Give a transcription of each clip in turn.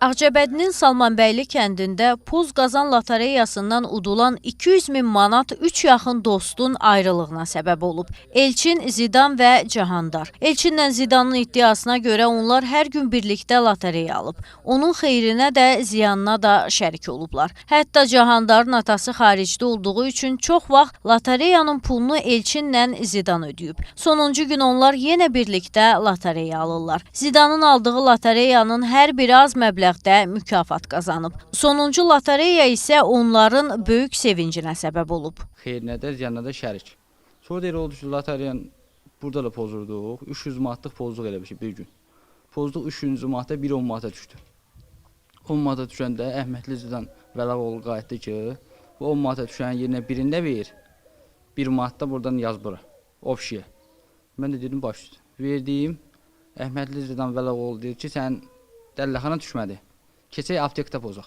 Ağcabədinin Salmanbəyli kəndində Puz Qazan lotereyasından udulan 200 min manat 3 yaxın dostun ayrılığına səbəb olub. Elçin, Zidan və Cahandar. Elçinlə Zidanın iddiasına görə onlar hər gün birlikdə lotereya alıb. Onun xeyrinə də, ziyanına da şərik olublar. Hətta Cahandarın atası xaricdə olduğu üçün çox vaxt lotereyanın pulunu Elçinlə Zidan ödəyib. Sonuncu gün onlar yenə birlikdə lotereya alırlar. Zidanın aldığı lotereyanın hər biri az məbləğdə mükafat qazanıb. Sonuncu lotereya isə onların böyük sevincinə səbəb olub. Xeyrinə də, ziyanına da şərik. Sonra elə oldu ki, loteriyanın burada da pozurduq. 300 manatlıq pozduq elə bir şey bir gün. Pozduq 300 manata, biri 10 manata düşdü. 10 manata düşəndə Əhmədli Zidan Vəlağoğlu qayıtdı ki, bu 10 manata düşən yerinə birində ver. 1 manat da buradan yaz bura. Opşiyə. Mən də dedim baş üstə. Verdiyim Əhmədli Zidan Vəlağoğlu deyir ki, sən dəlləxana düşmədi. Keçək aptekdə pozaq.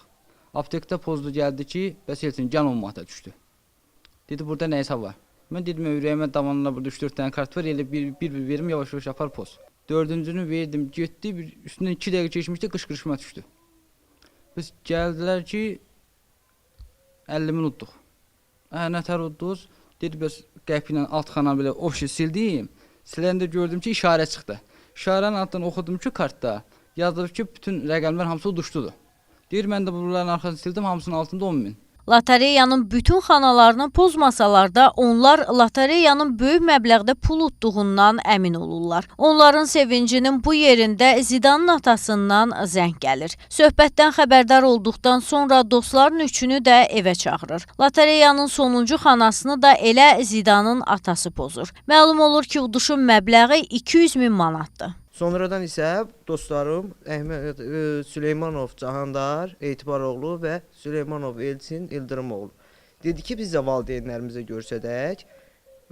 Aptekdə pozdu gəldi ki, bəs Elçin gəl 10 manata düşdü. Dedi burada nə hesab var? Mən dedim ürəyimə davanına burada 3-4 dənə kart var, elə bir bir, bir verim yavaş-yavaş apar poz. Dördüncünü verdim, getdi, bir üstündən 2 dəqiqə keçmişdi, qışqırışma düşdü. Biz gəldilər ki 50 min udduq. Hə, nətər udduz? Dedi bəs qəpiylə alt xana belə ofşi sildim. Siləndə gördüm ki, işarə çıxdı. İşarənin altından oxudum ki, kartda yazılıb ki, bütün rəqəmlər hamısı uduşdudur. Deyir mən də bunların arxasını sildim, hamısının altında 10 min. Lotereyanın bütün xanalarını pozmasalar da onlar lotereyanın böyük məbləğdə pul utduğundan əmin olurlar. Onların sevincinin bu yerində Zidanın atasından zəng gəlir. Söhbətdən xəbərdar olduqdan sonra dostların üçünü də evə çağırır. Lotereyanın sonuncu xanasını da elə Zidanın atası pozur. Məlum olur ki, uduşun məbləği 200 min manatdır. Sonradan isə dostlarım Əhməd e, Süleymanov Cahandar Etibaroğlu və Süleymanov Elçin İldırımoğlu dedi ki, biz də valideynlərimizə göstərək.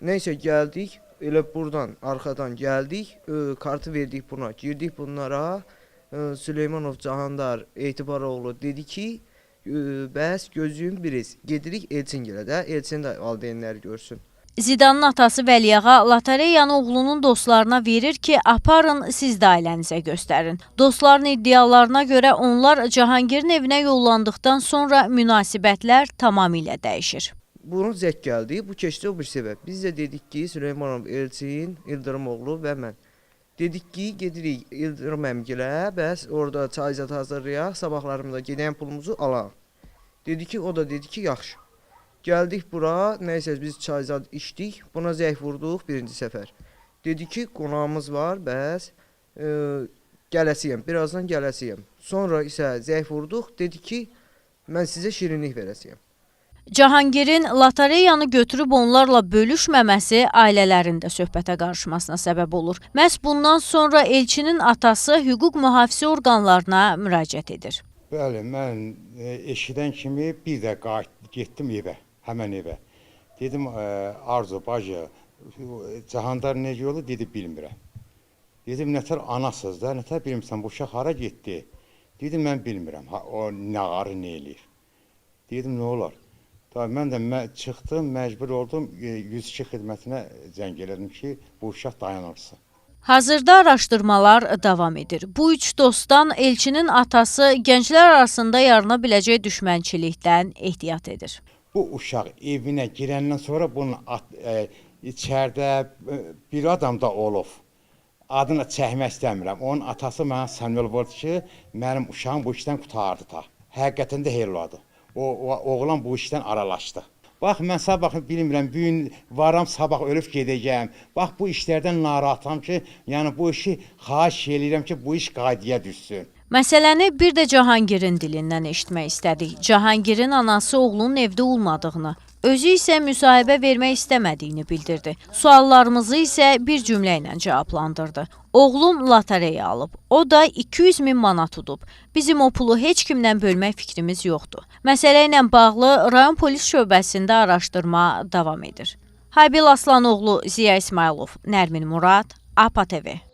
Nəysə gəldik, elə burdan arxadan gəldik, e, kartı verdik buna, girdik bunlara. E, Süleymanov Cahandar Etibaroğlu dedi ki, e, bəs gözüm biriz. Gedirik Elçingilə də, Elçin də valideynləri görsün. Zidanın atası Vəliağa lotereyanı oğlunun dostlarına verir ki, aparın siz də ailənizə göstərin. Dostların iddialarına görə onlar Cahangirin evinə yollandıqdan sonra münasibətlər tamamilə dəyişir. Bunun zəng gəldi, bu keçdi o bir səbəb. Biz də dedik ki, Süleymanov Elçin, İldırımoğlu və mən. Dedik ki, gedirik İldırım əmgilə, bəs orada çay zət hazırlayaq, sabahlarımda gedən pulumuzu alaq. Dedi ki, o da dedi ki, yaxşı. Gəldik bura, nəysə biz çay zət içdik, buna zəng vurduq birinci səfər. Dedi ki, qonağımız var, bəs e, gələsiyəm, birazdan gələsiyəm. Sonra isə zəng vurduq, dedi ki, mən sizə şirinlik verəsiyəm. Cahangirin lotereyanı götürüb onlarla bölüşməməsi ailələrin də söhbətə qarışmasına səbəb olur. Məhz bundan sonra Elçinin atası hüquq mühafizə orqanlarına müraciət edir. Bəli, mən e, eşidən kimi bir də qayıtdım, getdim evə, həmən evə. Dedim, e, Arzu, bacı, Cahandar necə oldu? Dedi, bilmirəm. Dedim, nətər anasız da, nətər bilmirsən, bu uşaq hara getdi? Dedim, mən bilmirəm, o nə qarı nə eləyir. Dedim, nə olar? Da, mən də mə çıxdım, məcbur oldum, e, 102 xidmətinə zəng elədim ki, bu uşaq dayanırsın. Hazırda araşdırmalar davam edir. Bu üç dostdan Elçinin atası gənclər arasında yarana biləcək düşmənçilikdən ehtiyat edir. Bu uşaq evinə girəndən sonra bunun at, e, içəridə e, bir adam da olub. Adını çəkmək istəmirəm. Onun atası mənə Samuel vurdu ki, mənim uşağım bu işdən qutardı ta. Həqiqətən də helladı. O, o oğlan bu işdən aralaşdı. Bax mən sabah bilmirəm, bu gün varam, sabah ölüb gedəcəyəm. Bax bu işlərdən narahatam ki, yəni bu işi xahiş eləyirəm ki, bu iş qaydaya düşsün. Məsələni bir də Cahangirin dilindən eşitmək istədik. Cahangirin anası oğlunun evdə olmadığını, özü isə müsahibə vermək istəmədiyini bildirdi. Suallarımızı isə bir cümlə ilə cavablandırdı. Oğlum lotereya alıb. O da 200 min manat udub. Bizim o pulu heç kimlə bölmək fikrimiz yoxdur. Məsələ ilə bağlı rayon polis şöbəsində araşdırma davam edir. Habil Aslanoğlu, Ziya İsmailov, Nərmin Murad, APA TV.